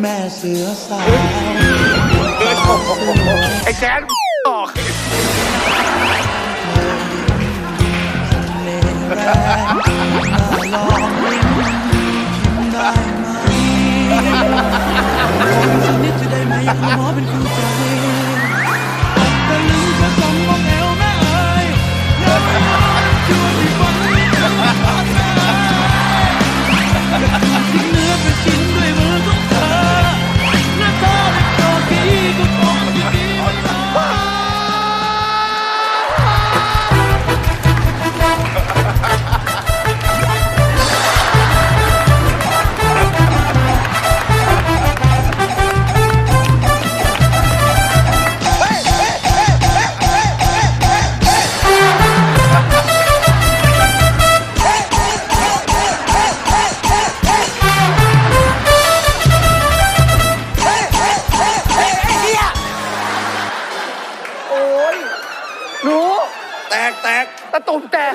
แม่เสือสาว ไอ้แจ๊ดออก ยรู้ แตกแตกตะตุ่มแตก